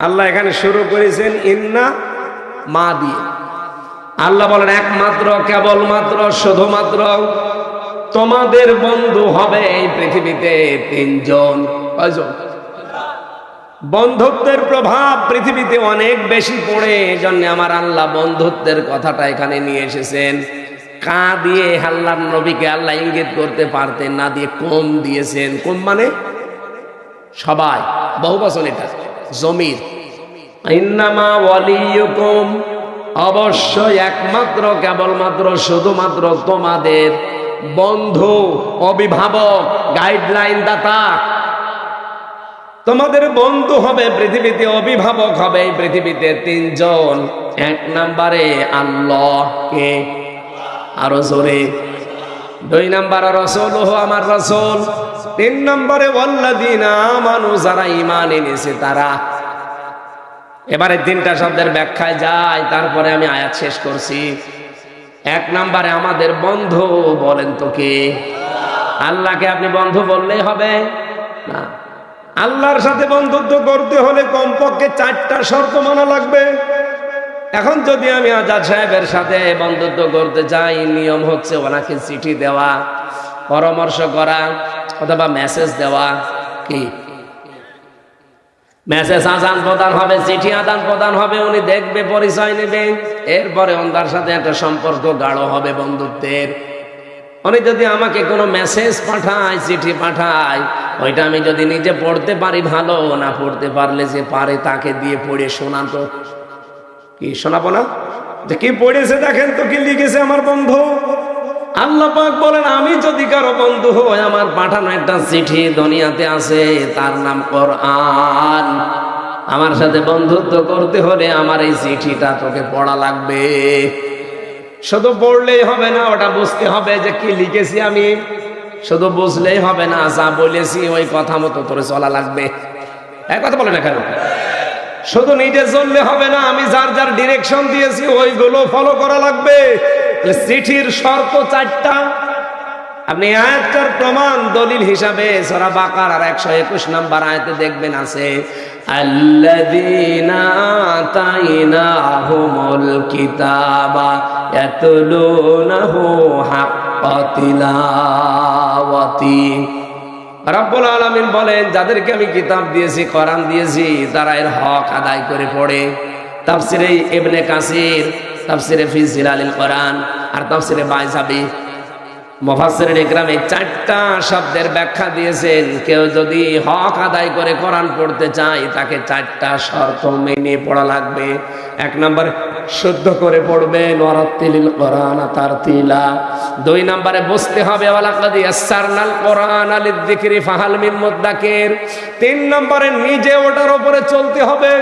আল্লাহ এখানে শুরু করেছেন ইন্না মা দিয়ে। আল্লাহ বলেন একমাত্র, কেবলমাত্র, শুধুমাত্র তোমাদের বন্ধু হবে এই পৃথিবীতে তিনজন বন্ধুত্বের প্রভাব পৃথিবীতে অনেক বেশি পড়ে, এজন্য আমার আল্লাহ বন্ধুত্বের কথাটা এখানে নিয়ে এসেছেন। কা দিয়ে আল্লাহর নবীকে আল্লাহ ইঙ্গিত করতে পারতেন, না দিয়ে কম দিয়েছেন। কম মানে? সবাই, বহু বছর এটা। জমির। অবশ্যই একমাত্র, কেবলমাত্র, শুধুমাত্র তোমাদের বন্ধু, অভিভাবক গাইডলাইন দাতা। তোমাদের বন্ধু হবে, পৃথিবীতে অভিভাবক হবে পৃথিবীতে তিনজন। এক নম্বরে আল্লাহ কে আরও জোরে। দুই নম্বর রসুল হো আমার রসুল। তিন নম্বরে আমানু যারা ইমান এনেছে তারা। এবারে তিনটা শব্দের ব্যাখ্যায় যায় তারপরে আমি আয়াত শেষ করছি। এক নম্বরে, আমাদের বন্ধু বলেন তো কে? আল্লাহকে আপনি বন্ধু বললেই হবে? না। আল্লাহর সাথে বন্ধুত্ব করতে হলে কমপক্ষে চারটা শর্ত মানা লাগবে। এখন যদি আমি আজাদ সাহেবের সাথে বন্ধুত্ব করতে চাই, নিয়ম হচ্ছে ওনাকে চিঠি দেওয়া, পরামর্শ করা অথবা মেসেজ দেওয়া কি? মেসেজ আদান প্রদান হবে, চিঠি আদান প্রদান হবে, উনি দেখবে, পরিচয় নেবে। এরপরে ওনার সাথে একটা সম্পর্ক গাঢ় হবে বন্ধুত্বের। উনি যদি আমাকে কোনো মেসেজ পাঠায়, চিঠি পাঠায়, ওইটা আমি যদি নিজে পড়তে পারি, ভালো। না পড়তে পারলে যে পারে, তাকে দিয়ে পড়ে শোনান তো কি শোনাবো না? যে কি পড়েছে দেখেন তো, কি লিখেছে আমার বন্ধু? আল্লাহ পাক বলেন, আমি যদি কারও বন্ধু হই, আমার পাঠানো একটা চিঠি দুনিয়াতে আছে, তার নাম কোরআন। আমার সাথে বন্ধুত্ব করতে হলে আমার এই চিঠিটা তোকে পড়া লাগবে। শুধু পড়লেই হবে না, ওটা বুঝতে হবে যে কি লিখেছি আমি। শুধু বুঝলেই হবে না, যা বলেছি ওই কথা মতো তোরে চলা লাগবে। এক কথা বলে না কেন? শুধু নিজে চললে হবে না, আমি যার যার ডিরেকশন দিয়েছি, ওইগুলো ফলো করা লাগবে। চিঠির শর্ত চারটা, আপনি আয়াতটার প্রমাণ দলিল হিসাবে সরা বাকার আর একশো একুশ নাম্বার আয়াতে দেখবেন আছে, আল্লাযীনা আতাইনাহুমুল কিতাবা ইয়াতলুনাহু হাক্কা তিলাওয়াতি। রব্বুল বলেন, যাদেরকে আমি কিতাব দিয়েছি, কোরআন দিয়েছি, তারা এর হক আদায় করে পড়ে। তাফসিরে ইবনে কাসির তাফসিরে ফি জিলালিল কোরআন আর তাফসিরে বাইজাবি। মুফাসসির ইকরামে চারটা শব্দের ব্যাখ্যা দিয়েছেন। কেউ যদি হক আদায় করে কোরআন পড়তে চায়, তাকে চারটা শর্ত মেনে পড়া লাগবে। এক নম্বর, শুদ্ধ করে পড়বে নরাত্তিলিল কোরআন তার তিলা। দুই নম্বরে, বুঝতে হবে, ওয়ালাকাদি ইয়াসসারনাল কোরআন আলিদ্দিকরি ফাহাল মিন মুদ্দাকির তিন নম্বরে, নিজে ওটার উপরে চলতে হবে।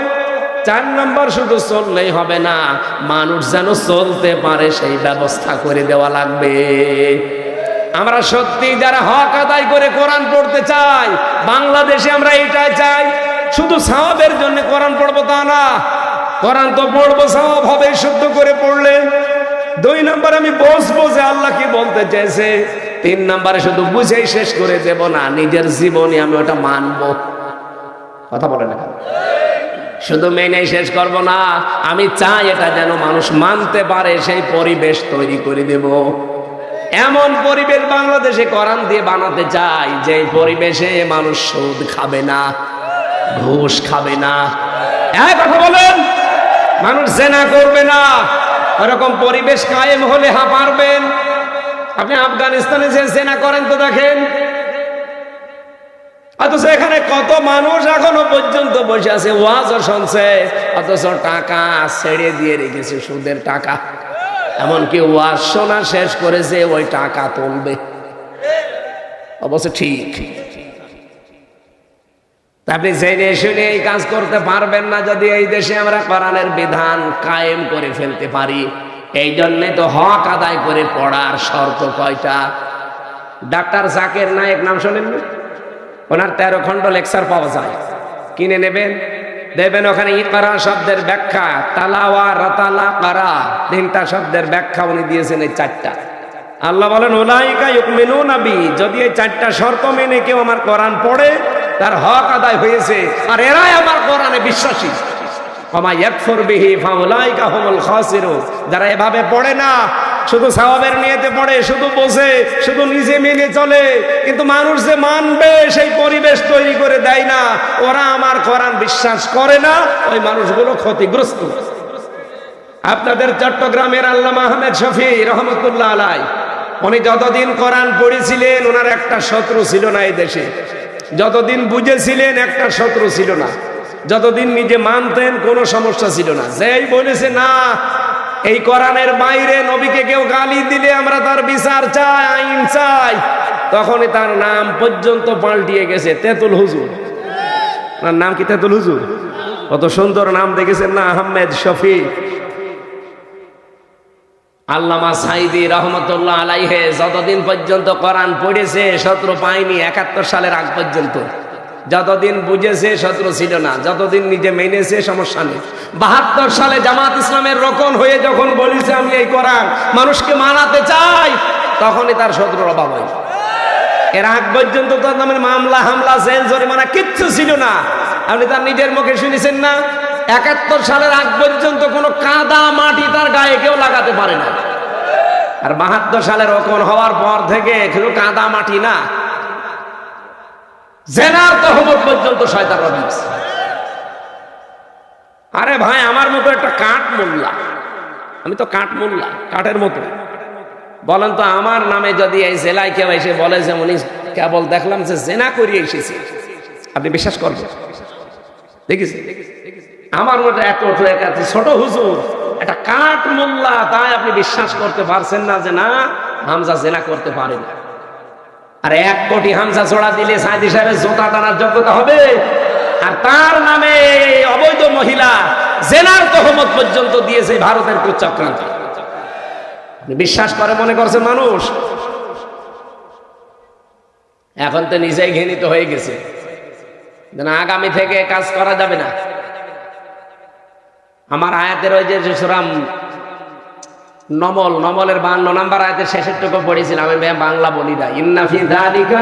চার নম্বর শুধু চললেই হবে না, মানুষ যেন চলতে পারে সেই ব্যবস্থা করে দেওয়া লাগবে। আমরা সত্যি যারা হক আদায় করে কোরআন পড়তে চাই, বাংলাদেশে আমরা এটাই চাই, শুধু সাহাবের জন্য কোরআন পড়ব তা না, কোরআন তো পড়ব সাহাব হবে, শুদ্ধ করে পড়লে। দুই নম্বর আমি বসবো যে আল্লাহ কি বলতে চাইছে, তিন নম্বরে শুধু বুঝেই শেষ করে দেব না, নিজের জীবনে আমি ওটা মানবো। কথা বলে না? শুধু মেনে শেষ করব না, আমি চাই এটা যেন মানুষ মানতে পারে, সেই পরিবেশ তৈরি করে দেব। এমন পরিবেশ বাংলাদেশে কোরআন দিয়ে বানাতে চাই, যে পরিবেশে মানুষ সুদ খাবে না, ঘুষ খাবে না। এক কথা বলেন, মানুষ জেনা করবে না, ওরকম পরিবেশ কায়েম হলে হা পারবেন। আপনি আফগানিস্তানে যে জেনা করেন তো দেখেন অথচ এখানে কত মানুষ এখনও পর্যন্ত বসে আছে, ওয়াজও শুনছে। অথচ টাকা ছেড়ে দিয়ে রেখেছে, সুদের টাকা। এমনকি ওয়াজ শোনা শেষ করেছে, ওই টাকা তুলবে। অবশ্য ঠিক। আপনি জেনে শুনে এই কাজ করতে পারবেন না, যদি এই দেশে আমরা কোরআনের বিধান কায়েম করে ফেলতে পারি। এই জন্যে তো হক আদায় করে পড়ার শর্ত কয়টা? ডাক্তার জাকের নায়ক নাম শোনেননি? ওনার তেরো খণ্ড লেকচার পাওয়া যায়। কিনে নেবেন? দেখবেন ওখানে ইকারা শব্দের ব্যাখ্যা, তালাওয়া, রাতালা, কারা, তিনটা শব্দের ব্যাখ্যা উনি দিয়েছেন এই চারটা। আল্লাহ বলেন ওলাইকা ইউকমিনু নাবি যদি এই চারটা শর্ত মেনে কেউ আমার কোরআন পড়ে, তার হক আদায় হয়েছে, আর এরাই আমার কোরআনে বিশ্বাসী। ওমা ইয়াকফুর বিহি, ফাউলাইকা হুমুল খাসিরুন। যারা এভাবে পড়ে না শুধু সাহাবের নিয়েতে পড়ে, শুধু বসে শুধু নিজে মেনে চলে। কিন্তু মানুষ যে মানবে, সেই পরিবেশ তৈরি করে দেয় না। ওরা আমার কোরআন বিশ্বাস করে না, ওই মানুষগুলো ক্ষতিগ্রস্ত। আপনাদের চট্টগ্রামের আল্লামা আহমেদ শফি রহমতুল্লাহ আলাই, উনি যতদিন কোরআন পড়েছিলেন, ওনার একটা শত্রু ছিল না এই দেশে। যতদিন বুঝেছিলেন, একটা শত্রু ছিল না। যতদিন নিজে মানতেন, কোনো সমস্যা ছিল না। যেই বলেছে, না এই কোরআনের বাইরে নবীকে কেউ গালি দিলে আমরা তার বিচার চাই, আইন চাই। তখনই তার নাম পর্যন্ত পাল্টিয়ে গেছে, তেতুল হুজুর। ওনার নাম কি তেতুল হুজুর? কত সুন্দর নাম দেখেছেন না, আহমেদ শফি। আল্লামা সাইদি রহমতুল্লাহ আলাইহে, যতদিন পর্যন্ত কোরআন পড়েছে, শত্রু পায়নি, একাত্তর সালের আগ পর্যন্ত। যতদিন বুঝেছে শত্রু ছিল না, যতদিন নিজে মেনেছে, সমস্যা নেই। বাহাত্তর সালে জামাত ইসলামের রকম হয়ে যখন বলেছে আমি এই কোরআন মানুষকে মানাতে চাই, তখনই তার শত্রুর অভাব হয়। এর আগ পর্যন্ত তার নামের মামলা, হামলা, জেল, জরিমানা কিচ্ছু ছিল না। আপনি তার নিজের মুখে শুনেছেন না? একাত্তর সালের আগ পর্যন্ত কোনো কাদা মাটি তার গায়ে কেউ লাগাতে পারে না। আর বাহাত্তর সালের রকম হওয়ার পর থেকে শুধু কাদা মাটি না জেনার তহমত পর্যন্ত শয়তান রবিস আরে ভাই, আমার মতো একটা কাঠ মোল্লা। আমি তো কাঠ মোল্লা, কাঠের মতো। বলেন তো, আমার নামে যদি এই জেলায় কেউ এসে বলে যে উনি কেবল দেখলাম যে জেনা করিয়ে এসেছে, আপনি বিশ্বাস করবেন? দেখেছি আমার মতো এত ছোট হুজুর, একটা কাঠ মোল্লা, তাই আপনি বিশ্বাস করতে পারছেন না যে না, হামজা জেনা করতে পারে না। আর এক কোটি হামসা ছোড়া দিলে সাঁদি সাহেবের জোতা টানার যোগ্যতা হবে। আর তার নামে অবৈধ মহিলা জেনার তহমত পর্যন্ত দিয়েছে ভারতের কুচক্রান্ত বিশ্বাস করে মনে করছে মানুষ? এখন তো নিজেই ঘৃণিত হয়ে গেছে। আগামী থেকে কাজ করা যাবে না। আমার আয়াতের ওই যে সুরাম নমল, নমলের বান্ন নাম্বার আয়াতের শেষের টুকু পড়েছিলাম, আমি বাংলা বলি না। ইন্নাফি দালিকা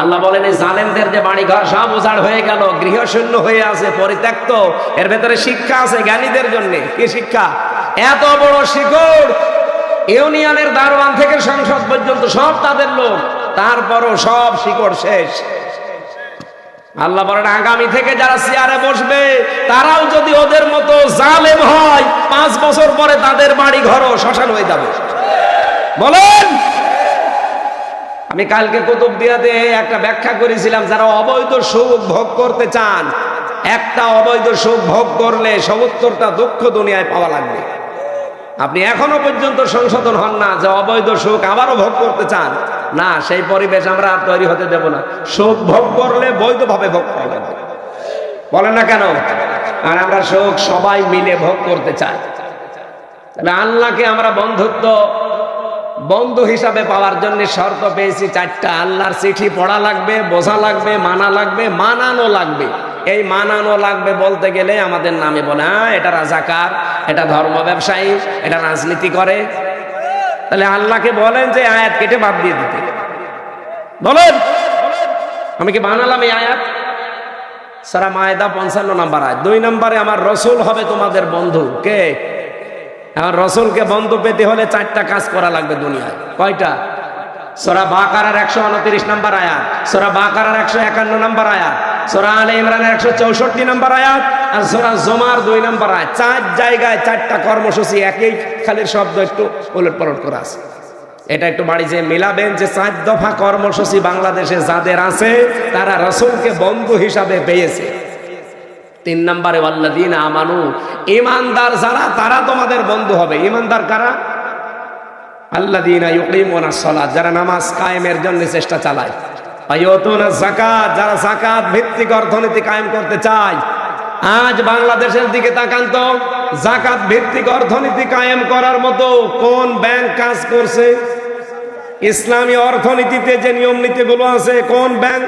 আল্লাহ বলেন, এই জালেমদের যে বাড়ি ঘর সব উজাড় হয়ে গেল, গৃহশূন্য হয়ে আছে, পরিত্যক্ত। এর ভেতরে শিক্ষা আছে জ্ঞানীদের জন্য। কি শিক্ষা? এত বড় শিকড়! ইউনিয়নের দারোয়ান থেকে সংসদ পর্যন্ত সব তাদের লোক। তারপরও সব শিকড় শেষ। আল্লাহ বলেন, আগামী থেকে যারা চেয়ারে বসবে, তারাও যদি ওদের মতো জালেম হয়, পাঁচ বছর পরে তাদের বাড়ি ঘরও শ্মশান হয়ে যাবে। বলেন! আমি কালকে কুতুব দিয়াতে একটা ব্যাখ্যা করেছিলাম, যারা অবৈধ সুখ ভোগ করতে চান, একটা অবৈধ সুখ ভোগ করলে সবুত্তরটা দুঃখ দুনিয়ায় পাওয়া লাগবে। আপনি এখনও পর্যন্ত সংশোধন হন না যে অবৈধ সুখ আবারও ভোগ করতে চান। না, সেই পরিবেশ আমরা আর তৈরি হতে দেব না। সুখ ভোগ করলে বৈধভাবে ভোগ করা লাগবে বলেন না কেন? আর আমরা সুখ সবাই মিলে ভোগ করতে চাই। আল্লাহকে আমরা বন্ধুত্ব, বন্ধু হিসাবে পাওয়ার জন্য শর্ত পেয়েছি চারটা। আল্লাহর চিঠি পড়া লাগবে, বোঝা লাগবে, মানা লাগবে, মানানো লাগবে। এই মানানো লাগবে বলতে গেলে আমাদের নামে বলে হ্যাঁ এটা রাজাকার, এটা ধর্ম ব্যবসায়ী, এটা রাজনীতি করে তাহলে আল্লাহকে বলেন যে আয়াত কেটে বাদ দিয়ে দিতে। বলেন। আমি কি বানালাম এই আয়াত? সারা মায়দা পঞ্চান্ন নাম্বার আয় দুই নম্বরে, আমার রসুল হবে তোমাদের বন্ধু। কে? আমার রসুলকে বন্ধু পেতে হলে চারটা কাজ করা লাগবে দুনিয়ায়। কয়টা? সোরা বাকারার একশো উনত্রিশ নাম্বার আয়াত, সোরা বাকারার একশো একান্ন নাম্বার আয়াত, সোরা আলে ইমরানের একশো চৌষট্টি নাম্বার আয়াত আর সোরা জমার দুই নাম্বার আয়াত চার জায়গায় চারটা কর্মসূচি, একই খালির শব্দ একটু উলট পালট করা আছে। এটা একটু বাড়ি যে মিলাবেন যে চার দফা কর্মসূচি বাংলাদেশে যাদের আছে, তারা রসুলকে বন্ধু হিসাবে পেয়েছে। তিন নম্বরে ওয়াল্লাদিন আমানু ইমানদার যারা, তারা তোমাদের বন্ধু হবে। ইমানদার কারা? আল্লাদিনা ইউকিমুনা সালাত, যারা নামাজ কায়েমের জন্য চেষ্টা চালায়। আয়াতুনা যাকাত, যারা যাকাত ভিত্তিক অর্থনীতি কায়েম করতে চায় আজ বাংলাদেশের দিকে তাকান তো, জাকাত ভিত্তিক অর্থনীতি কায়েম করার মতো কোন ব্যাংক কাজ করছে? ইসলামী অর্থনীতিতে যে নিয়ম নীতিগুলো আছে, কোন ব্যাংক?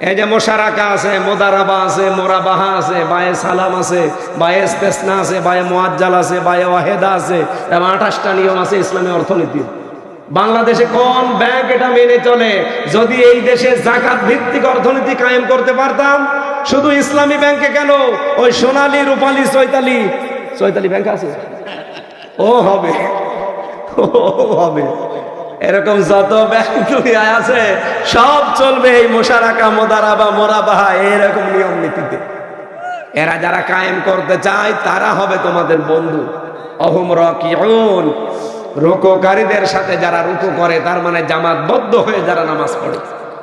এই যে মোশারাকা আছে, মোদারাবা আছে, মোরাবাহা আছে, বায়ে সালাম আছে, বায়ে ইস্তেসনা আছে, বায়ে মোয়াজ্জাল আছে, বায়ে ওয়াহেদা আছে, এবং আঠাশটা নিয়ম আছে ইসলামী অর্থনীতি। বাংলাদেশে কোন ব্যাংক এটা মেনে চলে? যদি এই দেশে জাকাত ভিত্তিক অর্থনীতি কায়েম করতে পারতাম শুধু ইসলামী ব্যাংকে কেন? ওই সোনালি, রূপালী, চৈতালি। চৈতালি ব্যাংক আছে? ও হবে। ও হবে। এরকম যত ব্যাংক আছে, সব চলবে এই মোশারাকা, মোদারাবা, মোরাবাহা, এরকম নিয়ম নীতিতে। এরা যারা কায়েম করতে চায়, তারা হবে তোমাদের বন্ধু। অহম রকিউন। রুকুকারীদের সাথে যারা রুকু করে, তার মানে জামাতবদ্ধ হয়ে যারা নামাজ পড়ে।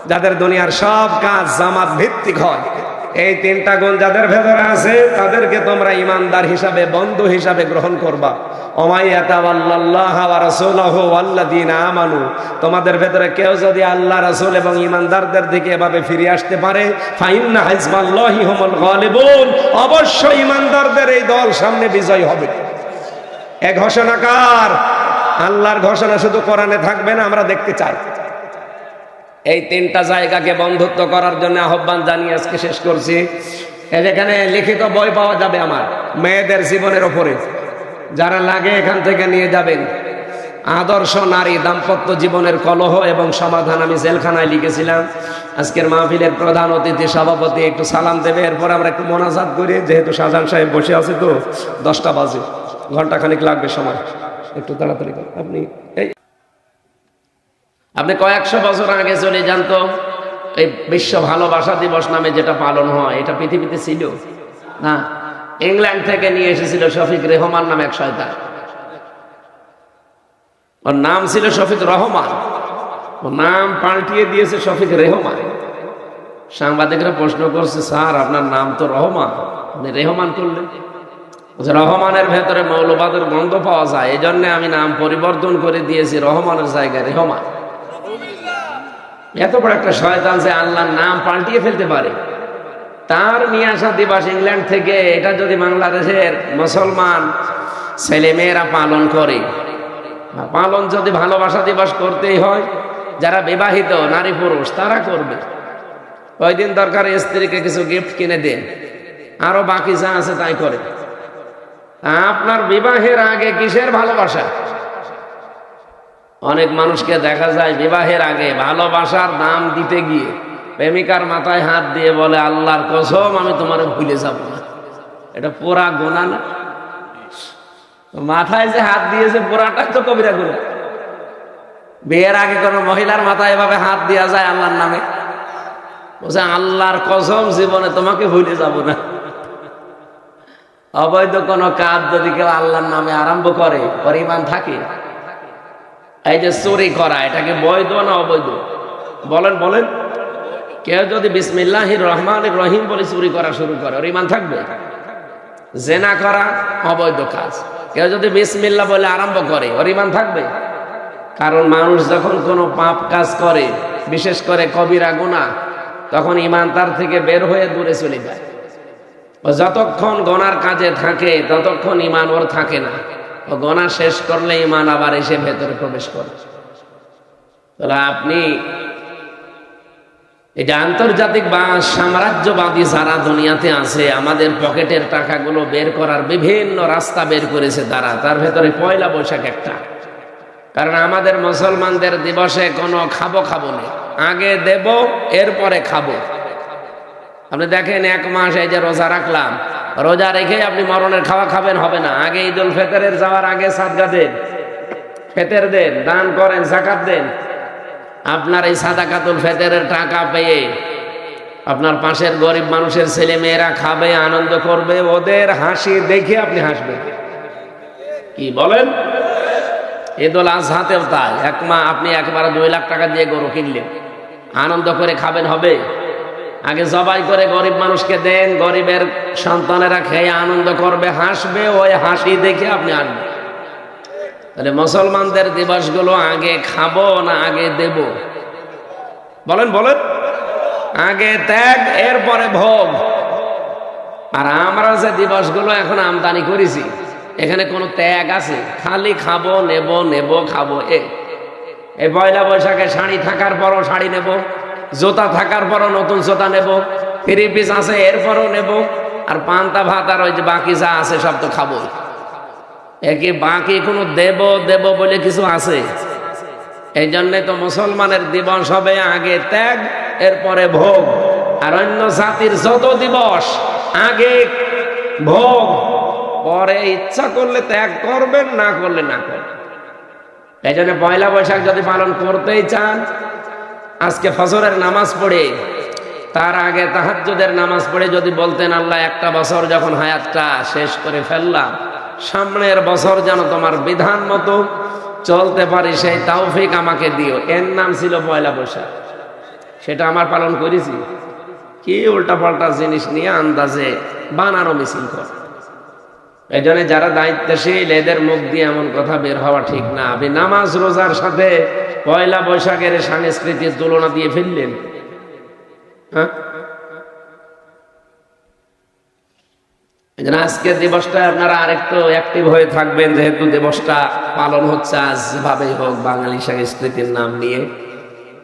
যাদের দুনিয়ার সব কাজ জামাত ভিত্তিক হয়। এই তিনটা গুণ যাদের ভেতরে আছে, তাদেরকে তোমরা ইমানদার হিসাবে, বন্ধু হিসাবে গ্রহণ করবা। তোমাদের ভেতরে কেউ যদি আল্লাহ, রাসূল এবং ইমানদারদের দিকে এভাবে ফিরে আসতে পারে অবশ্যই ইমানদারদের এই দল সামনে বিজয় হবে। এ ঘোষণাকার আল্লাহর ঘোষণা শুধু কোরআনে থাকবে না, আমরা দেখতে চাই। এই তিনটা জায়গাকে বন্ধুত্ব করার জন্য আহ্বান জানিয়ে আজকে শেষ করছি। এখানে লিখিত বই পাওয়া যাবে আমার, মেয়েদের জীবনের ওপরে। যারা লাগে এখান থেকে নিয়ে যাবেন। আদর্শ নারী দাম্পত্য জীবনের কলহ এবং সমাধান আমি জেলখানায় লিখেছিলাম। আজকের মাহফিলের প্রধান অতিথি, সভাপতি একটু সালাম দেবে। এরপর আমরা একটু মোনাজাত করি, যেহেতু শাহজাহান সাহেব বসে আছে তো, দশটা বাজে। ঘণ্টা খানিক লাগবে সময়। একটু তাড়াতাড়ি আপনি এই আপনি কয়েকশো বছর আগে চলে যান তো, এই বিশ্ব ভালোবাসা দিবস নামে যেটা পালন হয়, এটা পৃথিবীতে ছিল। না, ইংল্যান্ড থেকে নিয়ে এসেছিল শফিক রেহমান নামে এক শয়তান। ওর নাম ছিল শফিক রহমান। ওর নাম পাল্টিয়ে দিয়েছে শফিক রেহমান। সাংবাদিকরা প্রশ্ন করছে, স্যার, আপনার নাম তো রহমান। আপনি রেহমান করলেন। রহমানের ভেতরে মৌলবাদের গন্ধ পাওয়া যায়। এই জন্য আমি নাম পরিবর্তন করে দিয়েছি, রহমানের জায়গায় রেহমান। এত বড় একটা শয়তান যে আল্লাহর নাম পাল্টিয়ে ফেলতে পারে। তার নিয়ে আসা দিবস ইংল্যান্ড থেকে, এটা যদি বাংলাদেশের মুসলমান ছেলেমেয়েরা পালন করে। পালন যদি ভালোবাসা দিবস করতেই হয়, যারা বিবাহিত, নারী পুরুষ, তারা করবে। ওই দিন দরকার স্ত্রীকে কিছু গিফট কিনে দেন। আরও বাকি যা আছে তাই করে। আপনার বিবাহের আগে কিসের ভালোবাসা? অনেক মানুষকে দেখা যায় বিবাহের আগে ভালোবাসার দাম দিতে গিয়ে প্রেমিকার মাথায় হাত দিয়ে বলে, আল্লাহর কসম, আমি তোমার ভুলে যাব না। এটা পোড়া গোনা না? মাথায় যে হাত দিয়েছে পোড়াটাই তো কবিরা গুণা বিয়ের আগে কোনো মহিলার মাথায় এভাবে হাত দেওয়া যায় আল্লাহর নামে? বলছে, আল্লাহর কসম, জীবনে তোমাকে ভুলে যাব না। অবৈধ কোনো কাজ যদি কেউ আল্লাহর নামে আরম্ভ করে, পরিমাণ থাকে এই যে চুরি করা, এটাকে বৈধ না অবৈধ? বলেন বলেন। কেউ যদি বিসমিল্লাহ রহমান রহিম বলে চুরি করা শুরু করে, ওর ইমান থাকবে? জেনা করা অবৈধ কাজ। কেউ যদি বিসমিল্লা বলে আরম্ভ করে, ওর ইমান থাকবে? কারণ মানুষ যখন কোনো পাপ কাজ করে, বিশেষ করে কবিরা গুণা তখন ইমান তার থেকে বের হয়ে দূরে চলে যায়। যতক্ষণ গনার কাজে থাকে, ততক্ষণ ইমান ওর থাকে না। ও গনা শেষ করলে ইমান আবার এসে ভেতরে প্রবেশ করে তাহলে আপনি এটা আন্তর্জাতিক বা সাম্রাজ্যবাদী যারা দুনিয়াতে আছে, আমাদের পকেটের টাকাগুলো বের করার বিভিন্ন রাস্তা বের করেছে তারা, তার ভেতরে পয়লা বৈশাখ একটা। কারণ আমাদের মুসলমানদের দিবসে কোনো খাব খাব নেই। আগে দেব, এরপরে খাব। আপনি দেখেন এক মাস এই যে রোজা রাখলাম রোজা রেখে আপনি মরণের খাওয়া খাবেন, হবে না। আগে ঈদুল ফেতরের যাওয়ার আগে সাদগা দেন, ফেতের দেন, দান করেন জাকাত দেন। আপনার এই সাদাকাতুল ফেতেরের টাকা পেয়ে আপনার পাশের গরিব মানুষের ছেলে মেয়েরা খাবে, আনন্দ করবে, ওদের হাসি দেখে আপনি হাসবেন। কি বলেন? ঈদুল আজহাতেও তাই। এক মা, আপনি একবার দুই লাখ টাকা দিয়ে গরু কিনলেন। আনন্দ করে খাবেন, হবে? আগে জবাই করে গরিব মানুষকে দেন, গরিবের সন্তানেরা খেয়ে আনন্দ করবে, হাসবে, ওই হাসি দেখে আপনি আসবেন তাহলে মুসলমানদের দিবসগুলো আগে খাব না আগে দেব? বলেন বলেন। আগে ত্যাগ, এরপরে ভোগ। আর আমরা যে দিবসগুলো এখন আমদানি করেছি, এখানে কোনো ত্যাগ আছে? খালি খাব, নেব নেব, খাব, এ। এই পয়লা বৈশাখে শাড়ি থাকার পরও শাড়ি নেব। জুতা থাকার পরও নতুন জোতা নেব থ্রি পিস আছে, এরপরও নেব, আর পান্তা ভাত আর ওই যে বাকি যা আছে সব তো খাবোই। একে বাকি কোনো দেব দেব বলে কিছু আছে? এই জন্যে তো মুসলমানের দিবস হবে আগে ত্যাগ, এরপরে ভোগ। আর অন্য জাতির যত দিবস, আগে ভোগ। পরে ইচ্ছা করলে ত্যাগ করবেন, না করলে না করবেন। এই জন্য পয়লা বৈশাখ যদি পালন করতেই চান আজকে ফজরের নামাজ পড়ে, তার আগে তাহাজ্জুদের নামাজ পড়ে যদি বলতেন, আল্লাহ, একটা বছর যখন হায়াতটা শেষ করে ফেললাম, সামনের বছর যেন তোমার বিধান মতো চলতে পারি, সেই তাওফিক আমাকে দিও। এর নাম ছিল পয়লা বৈশাখ। সেটা আমার পালন করেছি। কি উল্টাপাল্টা জিনিস নিয়ে আন্দাজে বানানো মিছিল কর। এই জন্য যারা দায়িত্বশীল, এদের মুখ দিয়ে এমন কথা বের হওয়া ঠিক না। আপনি নামাজ রোজার সাথে পয়লা বৈশাখের সাংস্কৃতিক তুলনা দিয়ে ফেললেন। হ্যাঁ? আজকের দিবসটা আপনারা আরেকটু অ্যাক্টিভ হয়ে থাকবেন, যেহেতু দিবসটা পালন হচ্ছে আজ, যেভাবেই হোক বাঙালি সংস্কৃতির নাম নিয়ে।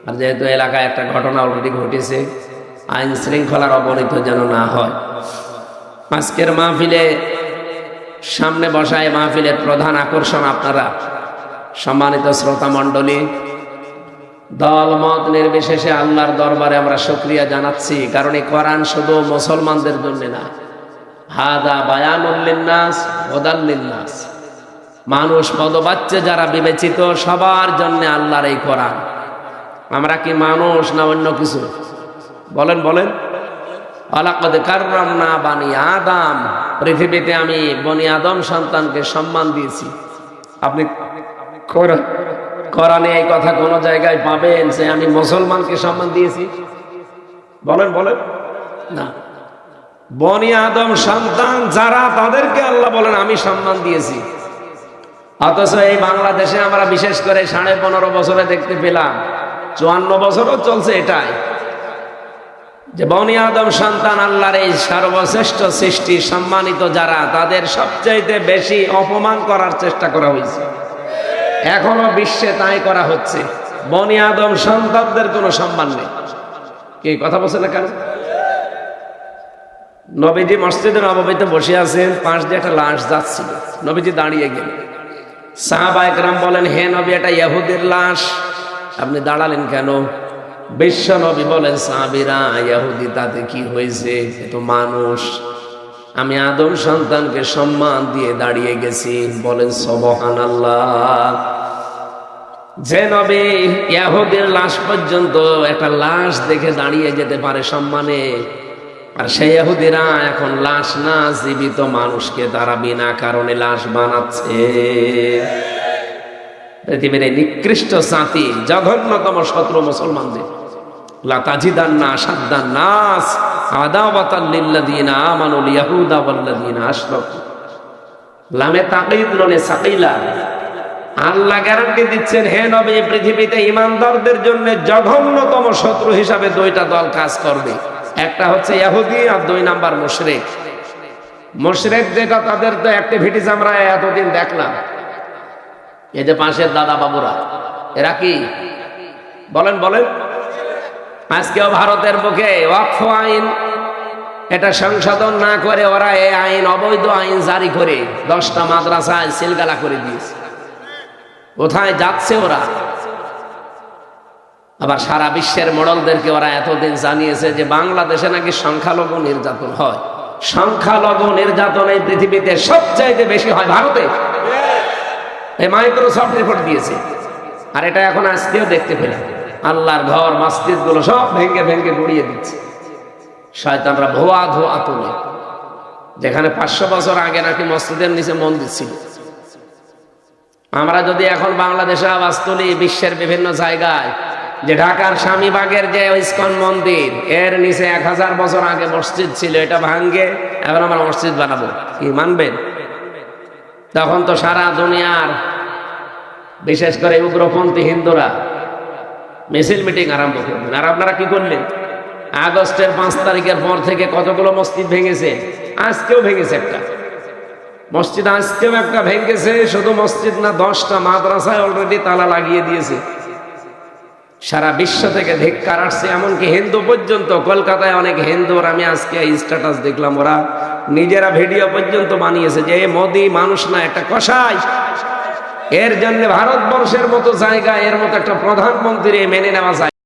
আর যেহেতু এলাকায় একটা ঘটনা অলরেডি ঘটেছে, আইন শৃঙ্খলার অবনীত যেন না হয়। আজকের মাহফিলে সামনে বসায় মাহফিলের প্রধান আকর্ষণ আপনারা। সম্মানিত শ্রোতা মণ্ডলী, দল মত নির্বিশেষে আল্লাহর দরবারে আমরা শুক্রিয়া জানাচ্ছি, কারণ এই কোরআন শুধু মুসলমানদের জন্য না। হাদা বায়ানুল্লিন্নাস ওদাল্লিন্নাস মানুষ পদবাচ্চে যারা বিবেচিত, সবার জন্য আল্লাহর এই কোরআন। আমরা কি মানুষ না অন্য কিছু? বলেন বলেন। আলাকদ কাররাম না বানি আদাম, পৃথিবীতে আমি বনি আদম সন্তানকে সম্মান দিয়েছি। আপনি কোরআন এই কথা কোন জায়গায় পাবেন যে আমি মুসলমানকে সম্মান দিয়েছি। বলেন বলেন। না। বনি আদম সন্তান, যারা তাদেরকে আল্লাহ বলেন, আমি সম্মান দিয়েছি। অথচ এই বাংলাদেশে আমরা বিশেষ করে সাড়ে পনেরো বছরে দেখতে পেলাম, চুয়ান্ন বছরও চলছে এটাই। যে বনি আদম সন্তান আল্লাহর এই সর্বশ্রেষ্ঠ সৃষ্টি সম্মানিত যারা, তাদের সবচাইতে বেশি অপমান করার চেষ্টা করা হয়েছে। এখনও বিশ্বে তাই করা হচ্ছে। বনি আদম সন্তানদের কোনো সম্মান নেই। কি কথা বলছে না কেন নবীজি মসজিদের নবমীতে বসে আছেন, পাশ দিয়ে একটা লাশ যাচ্ছিল। নবীজি দাঁড়িয়ে গেলেন। সাহাবা একরাম বলেন, হে নবী, এটা ইহুদের লাশ। আপনি দাঁড়ালেন কেন? বিশ্ব নবী বলেন, সাহাবিরা, ইহুদি, তাতে কি হয়েছে? তো মানুষ। আমি আদম সন্তানকে সম্মান দিয়ে দাঁড়িয়ে গেছি। বলেন সবহান আল্লাহ যে নবী ইয়াহুদের লাশ পর্যন্ত একটা লাশ দেখে দাঁড়িয়ে যেতে পারে সম্মানে। আর সেই ইহুদিরা এখন লাশ না, জীবিত মানুষকে তারা বিনা কারণে লাশ বানাচ্ছে। পৃথিবীর এই নিকৃষ্ট জাতি, জঘন্যতম শত্রু মুসলমানদের। লাতাজিদান না, সাদ্দান নাস আদাওয়াতাল লিল্লাযিনা আমানুল ইয়াহুদা ওয়াল্লাযিনা আশরাকু। লামে তাকিদ সাকিলা। আল্লাহ গ্যারান্টি দিচ্ছেন, হে নবী পৃথিবীতে ইমানদারদের জন্য জঘন্যতম শত্রু হিসাবে দুইটা দল কাজ করবে। একটা হচ্ছে ইহুদি আর দুই নাম্বার মুশরিক। মুশরিক যেটা, তাদের তো অ্যাক্টিভিটিস আমরা এতদিন দেখলাম। এই যে পাশের দাদা বাবুরা, এরা কি? বলেন বলেন। আজকেও ভারতের বুকে ওয়াকফ আইন, এটা সংশোধন না করে ওরা এই আইন, অবৈধ আইন জারি করে দশটা মাদ্রাসায় সিলগালা করে দিয়েছে। কোথায় যাচ্ছে ওরা? আবার সারা বিশ্বের মডলদেরকে ওরা এতদিন জানিয়েছে যে বাংলাদেশে নাকি সংখ্যালঘু নির্যাতন হয়। সংখ্যালঘু নির্যাতন এই পৃথিবীতে সবচাইতে বেশি হয় ভারতে। এই মাইক্রোসফট রিপোর্ট দিয়েছে। আর এটা এখন আজকেও দেখতে পেলাম। আল্লাহর ঘর মসজিদগুলো সব ভেঙ্গে ভেঙ্গে গড়িয়ে দিচ্ছে। শয়তানরা ভোয়া ধোয়া তুলে। যেখানে পাঁচশো বছর আগে নাকি মসজিদের নিচে মন্দির ছিল। আমরা যদি এখন বাংলাদেশে আওয়াজ তুলি বিশ্বের বিভিন্ন জায়গায়, যে ঢাকার স্বামীবাগের যে ইস্কন মন্দির, এর নিচে এক হাজার বছর আগে মসজিদ ছিল, এটা ভাঙ্গে এখন আমরা মসজিদ বানাবো। কি, মানবেন? তখন তো সারা দুনিয়ার, বিশেষ করে উগ্রপন্থী হিন্দুরা মিছিল মিটিং আরম্ভ করবেন আর আপনারা কি করলেন? আগস্টের পাঁচ তারিখের পর থেকে কতগুলো মসজিদ ভেঙেছে? আজকেও ভেঙেছে একটা। মসজিদ আজকেও একটা ভেঙেছে শুধু মসজিদ না, দশটা মাদ্রাসায় অলরেডি তালা লাগিয়ে দিয়েছে। সারা বিশ্ব থেকে ধিক্কার আসছে, এমনকি হিন্দু পর্যন্ত, কলকাতায় অনেক হিন্দুর, আমি আজকে স্ট্যাটাস দেখলাম, ওরা নিজেরা ভিডিও পর্যন্ত বানিয়েছে যে মোদি মানুষ না, একটা কষাই এর জন্য ভারতবর্ষের মতো জায়গা, এর মতো একটা প্রধানমন্ত্রী মেনে নেওয়া যায়।